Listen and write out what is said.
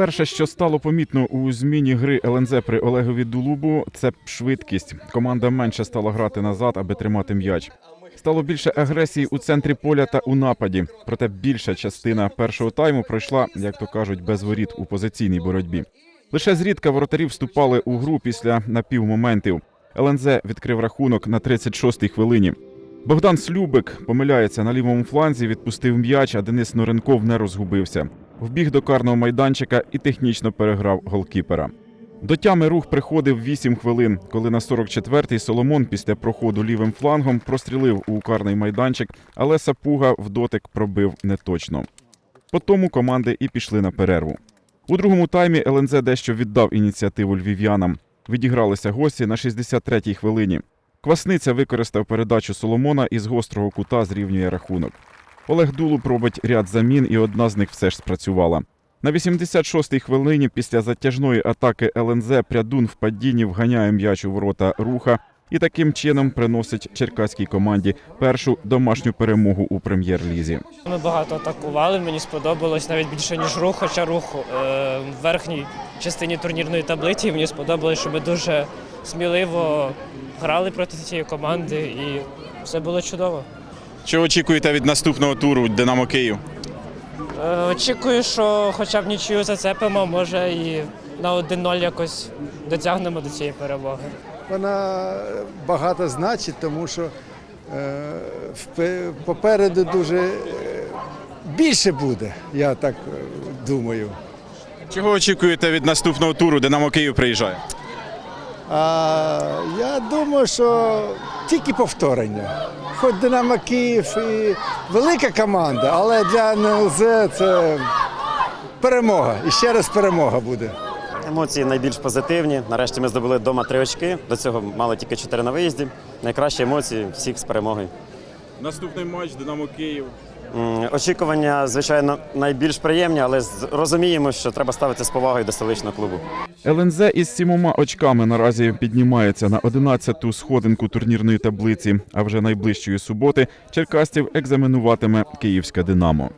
Перше, що стало помітно у зміні гри ЛНЗ при Олегові Дулубу, це швидкість. Команда менше стала грати назад, аби тримати м'яч. Стало більше агресії у центрі поля та у нападі. Проте більша частина першого тайму пройшла, як то кажуть, без воріт у позиційній боротьбі. Лише зрідка воротарі вступали у гру після напівмоментів. ЛНЗ відкрив рахунок на 36-й хвилині. Богдан Слюбик помиляється на лівому фланзі, відпустив м'яч, а Денис Норенков не розгубився. Вбіг до карного майданчика і технічно переграв голкіпера. До тями рух приходив 8 хвилин, коли на 44-й Соломон після проходу лівим флангом прострілив у карний майданчик, але Сапуга в дотик пробив неточно. По тому команди і пішли на перерву. У другому таймі ЛНЗ дещо віддав ініціативу львів'янам. Відігралися гості на 63-й хвилині. Квасниця використав передачу Соломона і з гострого кута зрівнює рахунок. Олег Дулуб робить ряд замін, і одна з них все ж спрацювала. На 86-й хвилині після затяжної атаки ЛНЗ Прядун в падінні вганяє м'яч у ворота руха і таким чином приносить черкаській команді першу домашню перемогу у прем'єр-лізі. Ми багато атакували, мені сподобалось навіть більше, ніж рух, хоча рух е, в верхній частині турнірної таблиці. Мені сподобалось, що ми дуже сміливо грали проти цієї команди і все було чудово. Що очікуєте від наступного туру Динамо Київ? Е, очікую, що хоча б нічию зацепимо, може і на 1-0 якось дотягнемо до цієї перемоги. Вона багато значить, тому що е, впе- попереду дуже е, більше буде, я так е, думаю. Чого очікуєте від наступного туру Динамо Київ приїжджає? А я думаю, що тільки повторення. Хоч Динамо Київ і велика команда, але для НЛЗ це перемога. І ще раз перемога буде. Емоції найбільш позитивні. Нарешті ми здобули вдома три очки. До цього мали тільки чотири на виїзді. Найкращі емоції всіх з перемогою. Наступний матч Динамо Київ. Очікування, звичайно, найбільш приємні, але розуміємо, що треба ставити з повагою до столичного клубу. ЛНЗ із сімома очками наразі піднімається на 11-ту сходинку турнірної таблиці. А вже найближчої суботи черкастів екзаменуватиме київська Динамо.